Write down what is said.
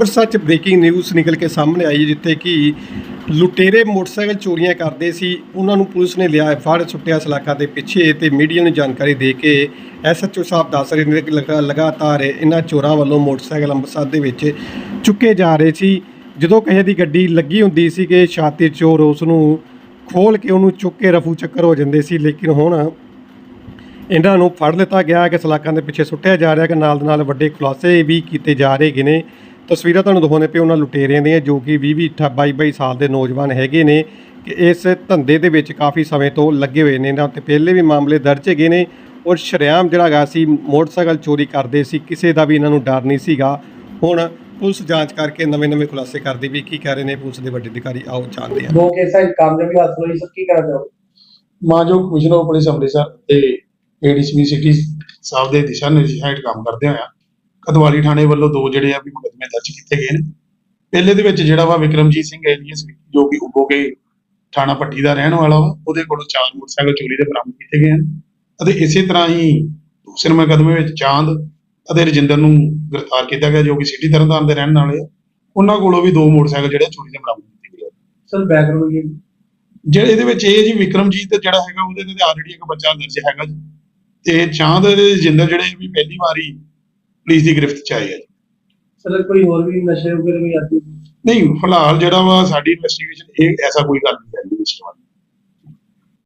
ਅੰਮ੍ਰਿਤਸਰ 'ਚ breaking news ਨਿਕਲ ਕੇ ਸਾਹਮਣੇ ਆਈ ਜਿੱਥੇ ਕਿ ਲੁਟੇਰੇ ਮੋਟਰਸਾਈਕਲ ਚੋਰੀਆਂ ਕਰਦੇ ਸੀ। ਉਹਨਾਂ ਨੂੰ ਪੁਲਿਸ ਨੇ ਲਿਆ, ਫੜ ਸੁੱਟਿਆ ਸਲਾਖਾਂ ਦੇ ਪਿੱਛੇ ਤੇ ਮੀਡੀਆ ਨੂੰ ਜਾਣਕਾਰੀ ਦੇ ਕੇ ਐਸਐਚਓ ਸਾਹਿਬ ਦੱਸ ਰਹੇ ਨੇ ਕਿ ਲਗਾ- ਲਗਾਤਾਰ ਇਹਨਾਂ ਚੋਰਾਂ ਵੱਲੋਂ ਮੋਟਰਸਾਈਕਲ ਅੰਮ੍ਰਿਤਸਰ ਦੇ ਵਿੱਚ ਚੁੱਕੇ ਜਾ ਰਹੇ ਸੀ। ਜਦੋਂ ਕਿਸੇ ਦੀ ਗੱਡੀ ਲੱਗੀ ਹੁੰਦੀ ਸੀ ਕਿ ਛਾਤੀ ਚੋਰ ਉਸ ਨੂੰ ਖੋਲ ਕੇ ਉਹਨੂੰ ਚੁੱਕ ਕੇ ਰਫੂ ਚੱਕਰ ਹੋ ਜਾਂਦੇ ਸੀ, ਲੇਕਿਨ ਹੁਣ ਇਹਨਾਂ ਨੂੰ ਫੜ ਲਿੱਤਾ ਗਿਆ ਕਿ ਸਲਾਖਾਂ ਦੇ ਪਿੱਛੇ ਸੁੱਟਿਆ ਜਾ ਰਿਹਾ ਕਿ ਨਾਲ ਦੇ ਨਾਲ ਵੱਡੇ ਖੁਲਾਸੇ ਵੀ ਕੀਤੇ ਜਾ ਰਹੇ ਗੇ ਨੇ। ਤਸਵੀਰਾਂ ਤੁਹਾਨੂੰ ਦਿਖਾਉਂਦੇ ਪਏ ਉਹਨਾਂ ਲੁਟੇਰਿਆਂ ਦੀਆਂ ਜੋ ਕਿ 20 ਵੀਹ 22 22 ਸਾਲ ਦੇ ਨੌਜਵਾਨ ਹੈਗੇ ਨੇ ਕਿ ਇਸ ਧੰਦੇ ਦੇ ਵਿੱਚ ਕਾਫੀ ਸਮੇਂ ਤੋਂ ਲੱਗੇ ਹੋਏ ਨੇ। ਇਹਨਾਂ ਤੇ ਪਹਿਲੇ ਵੀ ਮਾਮਲੇ ਦਰਜ ਹੈਗੇ ਨੇ ਔਰ ਸ਼ਰੇਆਮ ਜਿਹੜਾ ਹੈਗਾ ਸੀ ਮੋਟਰਸਾਈਕਲ ਚੋਰੀ ਕਰਦੇ ਸੀ ਕਿਸੇ ਦਾ ਵੀ ਇਹਨਾਂ ਨੂੰ ਡਰ ਨਹੀਂ ਸੀਗਾ। ਹੁਣ ਪੁਲਿਸ ਜਾਂਚ ਕਰਕੇ ਨਵੇਂ-ਨਵੇਂ ਖੁਲਾਸੇ ਕਰਦੀ ਵੀ ਕੀ ਕਹਿ ਰਹੇ ਨੇ ਪੁਲਿਸ ਦੇ ਵੱਡੇ ਅਧਿਕਾਰੀ ਆਓ ਜਾਣਦੇ ਹਾਂ। ਦੋ ਕੇਸਾਂ ਵਿੱਚ ਕਾਮਯਾਬੀ ਹਾਸਲ ਹੋਈ ਸਰ ਕੀ ਕਹਿਣਾ ਚਾਹੋਗੇ ਮਾਨਯੋਗ ਕਮਿਸ਼ਨਰ ਪੁਲਿਸ ਅੰਮ੍ਰਿਤਸਰ ਤੇ ਏਡੀਸੀਪੀ ਸਿਟੀ ਸਾਹਿਬ ਦੇ ਦਿਸ਼ਾ ਨਿਰਦੇਸ਼ਾਂ ਹੇਠ ਕੰਮ ਕਰਦੇ ਹੋਇਆ ਕਦਵਾਲੀ ਥਾਣੇ ਵੱਲੋਂ ਦੋ ਜਿਹੜੇ ਆ ਵੀ ਮੁਕੱਦਮੇ ਦਰਜ ਕੀਤੇ ਗਏ ਨੇ। ਪਹਿਲੇ ਦੇ ਵਿੱਚ ਜਿਹੜਾ ਵਾ ਵਿਕਰਮਜੀਤ ਸਿੰਘ ਐਲੀਅਸ ਜੋ ਕਿ ਉਬੋਗੇ ਥਾਣਾ ਪੱਟੀ ਦਾ ਰਹਿਣ ਵਾਲਾ ਵਾ ਉਹਦੇ ਕੋਲੋਂ ਚਾਰ ਮੋਟਰਸਾਈਕਲ ਚੋਰੀ ਦੇ ਬਰਾਮਦ ਕੀਤੇ ਗਏ ਹਨ ਅਤੇ ਇਸੇ ਤਰ੍ਹਾਂ ਹੀ ਦੂਸਰੇ ਮੁਕੱਦਮੇ ਵਿੱਚ ਚਾਂਦ ਅਤੇ ਰਜਿੰਦਰ ਨੂੰ ਗ੍ਰਿਫਤਾਰ ਕੀਤਾ ਗਿਆ ਜੋ ਕਿ ਸਿਟੀ ਤਰਨਤਾਰਨ ਦੇ ਰਹਿਣ ਵਾਲੇ ਆ। ਉਹਨਾਂ ਕੋਲੋਂ ਵੀ ਦੋ ਮੋਟਰਸਾਈਕਲ ਜਿਹੜੇ ਚੋਰੀ ਦੇ ਬਰਾਮਦ ਕੀਤੇ ਗਏ। ਸਰ ਬੈਕਗ੍ਰਾਉਂਡ ਜੀ। ਜਿਹੜੇ ਇਹਦੇ ਵਿੱਚ ਇਹ ਜੀ ਵਿਕਰਮਜੀਤ ਜਿਹੜਾ ਹੈਗਾ ਉਹਦੇ ਤੇ ਆਲਰੇਡੀ ਇੱਕ ਬੱਚਾ ਦਰਜ ਹੈਗਾ ਜੀ। ਤੇ ਚਾਂਦ ਤੇ ਜਿੰਦਰ ਜਿਹੜੇ ਵੀ ਪਹਿਲੀ ਵਾਰੀ ਪੁਲਿਸ ਦੀ ਗ੍ਰਿਫਤ ਚ ਆਏ ਆ ਜੀ। ਸਰ ਕੋਈ ਹੋਰ ਵੀ ਨਸ਼ੇ ਵਗੈਰੇ ਵੀ ਆਦੀ? ਨਹੀਂ ਫਿਲਹਾਲ ਜਿਹੜਾ ਵਾ ਸਾਡੀ ਇਨਵੈਸਟੀਗੇਸ਼ਨ ਇਹ ਐਸਾ ਕੋਈ ਗੱਲ ਨਹੀਂ ਹੈ ਜੀ ਇਸ ਬਾਰੇ